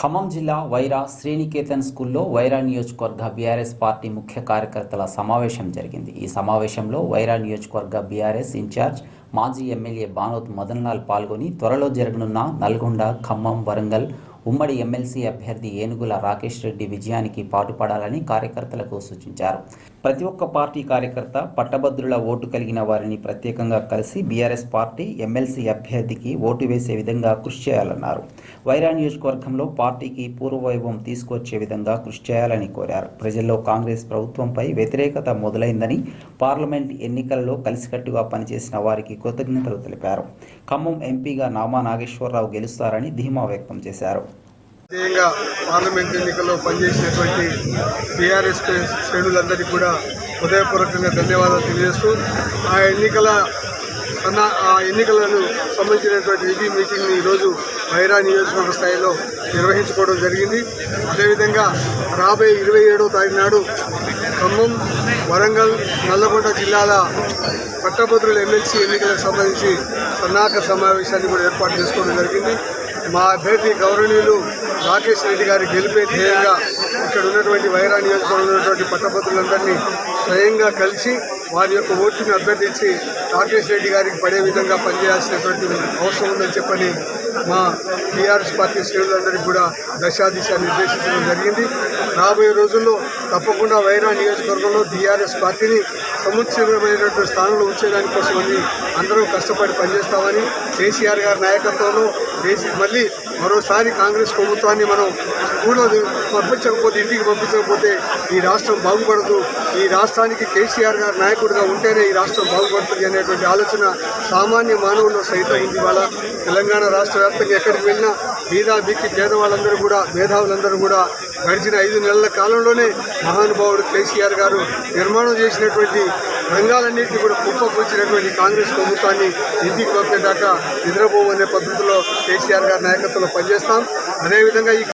ఖమ్మం జిల్లా వైరా శ్రీనికేతన్ స్కూల్లో వైరా నియోజకవర్గ బీఆర్ఎస్ పార్టీ ముఖ్య కార్యకర్తల సమావేశం జరిగింది. ఈ సమావేశంలో వైరా నియోజకవర్గ బీఆర్ఎస్ ఇన్ఛార్జ్ మాజీ ఎమ్మెల్యే బానోత్ మదన్లాల్ పాల్గొని త్వరలో జరగనున్న నల్గొండ ఖమ్మం వరంగల్ ఉమ్మడి ఎమ్మెల్సీ అభ్యర్థి ఏనుగుల రాకేష్ రెడ్డి విజయానికి పాటుపడాలని కార్యకర్తలకు సూచించారు. ప్రతి ఒక్క పార్టీ కార్యకర్త పట్టభద్రుల ఓటు కలిగిన వారిని ప్రత్యేకంగా కలిసి బీఆర్ఎస్ పార్టీ ఎమ్మెల్సీ అభ్యర్థికి ఓటు వేసే విధంగా కృషి చేయాలన్నారు. వైరా నియోజకవర్గంలో పార్టీకి పూర్వవైభవం తీసుకొచ్చే విధంగా కృషి చేయాలని కోరారు. ప్రజల్లో కాంగ్రెస్ ప్రభుత్వంపై వ్యతిరేకత మొదలైందని పార్లమెంట్ ఎన్నికల్లో కలిసికట్టుగా పనిచేసిన వారికి కృతజ్ఞతలు తెలిపారు. ఖమ్మం ఎంపీగా నామా నాగేశ్వరరావు గెలుస్తారని ధీమా వ్యక్తం చేశారు. ధ్యేయంగా పార్లమెంట్ ఎన్నికల్లో పనిచేసినటువంటి టీఆర్ఎస్ శ్రేణులందరికీ కూడా హృదయపూర్వకంగా ధన్యవాదాలు తెలియజేస్తూ ఆ ఎన్నికల అన్న ఆ ఎన్నికలను సంబంధించినటువంటి రివ్యూ మీటింగ్ని ఈరోజు వైరా నియోజకవర్గ స్థాయిలో నిర్వహించుకోవడం జరిగింది. అదేవిధంగా రాబోయే ఇరవై ఏడవ తారీఖు నాడు ఖమ్మం వరంగల్ నల్లగొండ జిల్లాల పట్టభద్రుల ఎమ్మెల్సీ ఎన్నికలకు సంబంధించి సన్నాహక సమావేశాన్ని కూడా ఏర్పాటు చేసుకోవడం జరిగింది. మా అభ్యర్థి గౌరవనీయులు రాకేష్ రెడ్డి గారి గెలిపే ధ్యేయంగా ఇక్కడ ఉన్నటువంటి వైరా నియోజకవర్గంలో ఉన్నటువంటి పట్టభద్రులందరినీ స్వయంగా కలిసి వారి యొక్క ఓటుని అభ్యర్థించి రాకేష్ రెడ్డి గారికి పడే విధంగా పనిచేయాల్సినటువంటి అవసరం ఉందని చెప్పని మా టీఆర్ఎస్ పార్టీ శ్రేణులందరికీ కూడా దశాదిశ నిర్దేశించడం జరిగింది. రాబోయే రోజుల్లో తప్పకుండా వైరా నియోజకవర్గంలో టీఆర్ఎస్ పార్టీని సముచితమైనటువంటి స్థానంలో ఉంచేదానికోసమని అందరూ కష్టపడి పనిచేస్తామని కేసీఆర్ గారి నాయకత్వంలో మళ్ళీ మరోసారి కాంగ్రెస్ ప్రభుత్వాన్ని మనం స్కూల్లో పంపించకపోతే ఇంటికి పంపించకపోతే ఈ రాష్ట్రం బాగుపడదు. ఈ రాష్ట్రానికి కేసీఆర్ గారు నాయకుడిగా ఉంటేనే ఈ రాష్ట్రం బాగుపడుతుంది అనేటువంటి ఆలోచన సామాన్య మానవుల్లో సైతం ఉంది. ఇవాళ తెలంగాణ రాష్ట్ర వ్యాప్తంగా ఎక్కడికి వెళ్ళినా బీదా బిక్కి పేదవాళ్ళందరూ కూడా మేధావులందరూ కూడా గడిచిన ఐదు నెలల కాలంలోనే మహానుభావుడు కేసీఆర్ గారు నిర్మాణం చేసినటువంటి రంగాలన్నింటినీ కూడా కుప్పకూర్చినటువంటి కాంగ్రెస్ ప్రభుత్వాన్ని ఇంటికి పంపేదాకా నిద్రపోవనే పద్ధతిలో కేసీఆర్ గారి నాయకత్వంలో పనిచేస్తాం. అదేవిధంగా ఈ